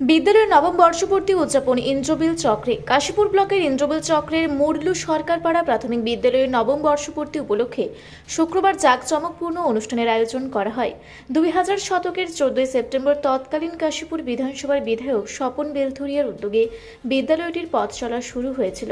বিদ্যালয়ের নবম বর্ষপূর্তি উদযাপন ইন্দ্রবিল চক্রে। কাশীপুর ব্লকের ইন্দ্রবিল চক্রের মুরলু সরকারপাড়া প্রাথমিক বিদ্যালয়ের নবম বর্ষপূর্তি উপলক্ষে শুক্রবার জাঁকজমকপূর্ণ অনুষ্ঠানের আয়োজন করা হয়। দুই হাজার শতকের চোদ্দই সেপ্টেম্বর তৎকালীন কাশীপুর বিধানসভার বিধায়ক স্বপন বেলথুরিয়ার উদ্যোগে বিদ্যালয়টির পথ চলা শুরু হয়েছিল।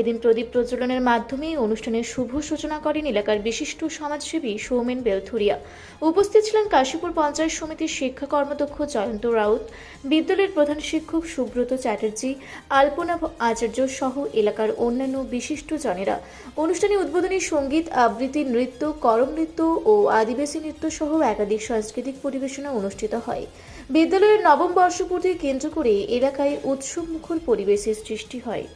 এদিন প্রদীপ প্রজ্বলনের মাধ্যমে অনুষ্ঠানের শুভ সূচনা করেন এলাকার বিশিষ্ট সমাজসেবী সৌমেন বেলথুরিয়া। উপস্থিত ছিলেন কাশীপুর পঞ্চায়েত সমিতির শিক্ষা কর্মদক্ষ জয়ন্ত রাউত, বিদ্যালয়ের প্রধান শিক্ষক সুব্রত চ্যাটার্জি, আলপনা আচার্য সহ এলাকার অন্যান্য বিশিষ্ট জনেরা। অনুষ্ঠানে উদ্বোধনী সংগীত, আবৃত্তি, নৃত্য, করম নৃত্য ও আদিবাসী নৃত্য সহ একাধিক সাংস্কৃতিক পরিবেশনা অনুষ্ঠিত হয়। বিদ্যালয়ের নবম বর্ষপূর্তি কেন্দ্র করে এলাকায় উৎসবমুখর পরিবেশের সৃষ্টি হয়।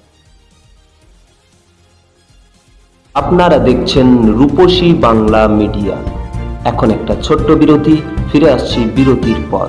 আপনারা দেখছেন রূপসী বাংলা মিডিয়া। এখন একটা ছোট্ট বিরতি, ফিরে আসছি বিরতির পর।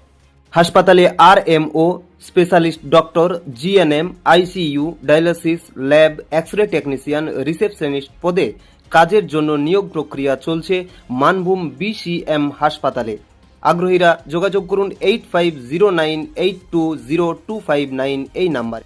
হাসপাতালে R M O specialist doctor G N GNM, ICU, dialysis lab X ray technician receptionist পদে কাজের জন্য নিয়োগ প্রক্রিয়া চলছে মানভূম বিসিএম হাসপাতালে। আগ্রহীরা যোগাযোগ করুন eight five zero nine eight two zero two five nine এই নাম্বারে।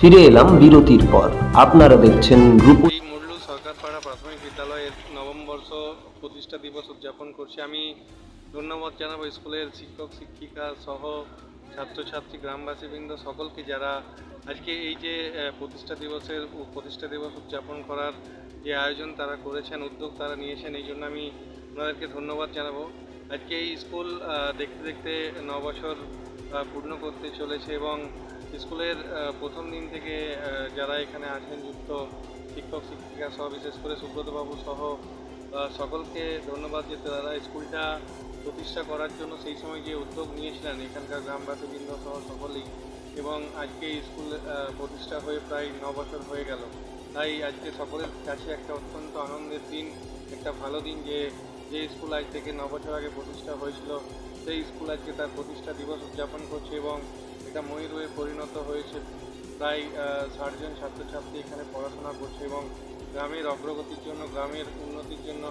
ফিরে এলাম বিরতির পর। আপনারা দেখছেন রূপ সরকারপাড়া প্রাথমিক বিদ্যালয়ের নবম প্রতিষ্ঠা দিবস উদযাপন করছি। আমি ধন্যবাদ জানাব স্কুলের শিক্ষক, শিক্ষিকা সহ ছাত্রছাত্রী, গ্রামবাসীবৃন্দ সকলকে যারা আজকে এই যে প্রতিষ্ঠা দিবসের প্রতিষ্ঠা দিবস উদযাপন করার যে আয়োজন তারা করেছেন, উদ্যোগ তারা নিয়েছেন, এই জন্য আমি ওনাদেরকে ধন্যবাদ জানাব। আজকে এই স্কুল দেখতে দেখতে নবছর পূর্ণ করতে চলেছে এবং স্কুলের প্রথম দিন থেকে যারা এখানে আছেন যুক্ত শিক্ষক, শিক্ষিকা সহ, বিশেষ করে সুব্রতবাবু সহ সকলকে ধন্যবাদ যে তারা স্কুলটা প্রতিষ্ঠা করার জন্য সেই সময় যে উদ্যোগ নিয়েছিলেন এখানকার গ্রামবাসীবৃন্দ সহ সকলেই। এবং আজকে স্কুল প্রতিষ্ঠা হয়ে প্রায় ন বছর হয়ে গেল। তাই আজকে সকলের কাছে একটা অত্যন্ত আনন্দের দিন, একটা ভালো দিন যে যে স্কুল আজ থেকে ন বছর আগে প্রতিষ্ঠা হয়েছিল, সেই স্কুল আজকে তার প্রতিষ্ঠা দিবস উদযাপন করছে এবং এটা ময়ূর হয়ে পরিণত হয়েছে। প্রায় ষাটজন ছাত্রছাত্রী এখানে পড়াশোনা করছে এবং গ্রামের অগ্রগতির জন্য, গ্রামের উন্নতির জন্য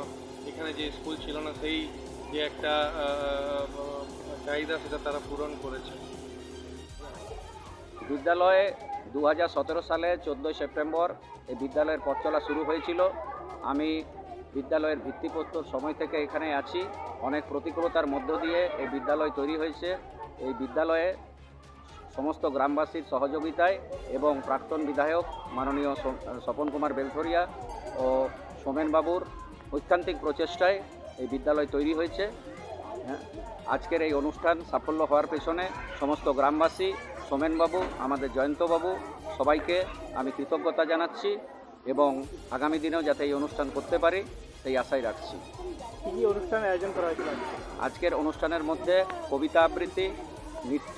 এখানে যে স্কুল ছিল না, সেই যে একটা চাহিদা সেটা তারা পূরণ করেছে। বিদ্যালয়ে দু হাজার সতেরো সালে চোদ্দোই সেপ্টেম্বর এই বিদ্যালয়ের পথ চলা শুরু হয়েছিল। আমি বিদ্যালয়ের ভিত্তিপ্রস্তর সময় থেকে এখানে আছি। অনেক প্রতিকূলতার মধ্য দিয়ে এই বিদ্যালয় তৈরি হয়েছে। এই বিদ্যালয়ে সমস্ত গ্রামবাসীর সহযোগিতায় এবং প্রাক্তন বিধায়ক মাননীয় স্বপন কুমার বেলথরিয়া ও সোমেনবাবুর ঐকান্তিক প্রচেষ্টায় এই বিদ্যালয় তৈরি হয়েছে। হ্যাঁ, আজকের এই অনুষ্ঠান সাফল্য হওয়ার পেছনে সমস্ত গ্রামবাসী সোমেনবাবু আমাদের জয়ন্তবাবু সবাইকে আমি কৃতজ্ঞতা জানাচ্ছি এবং আগামী দিনেও যাতে এই অনুষ্ঠান করতে পারি সেই আশাই রাখছি। কী কী অনুষ্ঠানের আয়োজন করা হয়েছিল? আজকের অনুষ্ঠানের মধ্যে কবিতা আবৃত্তি নৃত্য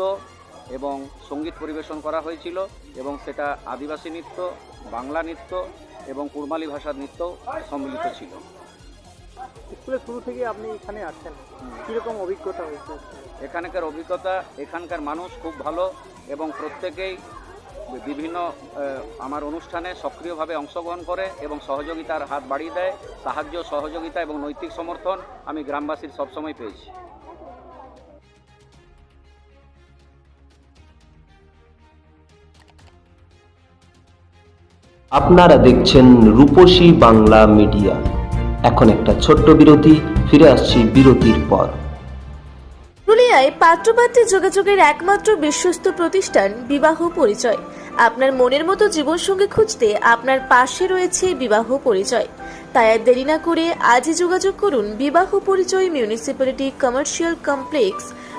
এবং সংগীত পরিবেশন করা হয়েছিল এবং সেটা আদিবাসী নৃত্য বাংলা নৃত্য এবং কুড়মালি ভাষার নৃত্য সম্মিলিত ছিল। স্কুলের শুরু থেকে আপনি এখানে আসছেন। কীরকম অভিজ্ঞতা হয়েছে এখানকার অভিজ্ঞতা এখানকার মানুষ খুব ভালো এবং প্রত্যেকেই বিভিন্ন আমার অনুষ্ঠানে সক্রিয়ভাবে অংশগ্রহণ করে এবং সহযোগিতার হাত বাড়িয়ে দেয়। সাহায্য সহযোগিতা এবং নৈতিক সমর্থন আমি গ্রামবাসীর সবসময় পেয়েছি। আপনারা দেখছেন রূপসী বাংলা মিডিয়া। এখন একটা ছোট্ট বিরতি, ফিরে আসছি বিরতির পর। পুরুলিয়ায় পাত্রপাত্রী যোগাযোগের একমাত্র বিশ্বস্ত প্রতিষ্ঠান বিবাহ পরিচয়। আপনার মনের মতো জীবনসঙ্গী খুঁজতে আপনার পাশে রয়েছে বিবাহ পরিচয়। তাই আর দেরি না করে আজই যোগাযোগ করুন বিবাহ পরিচয় municipality commercial complex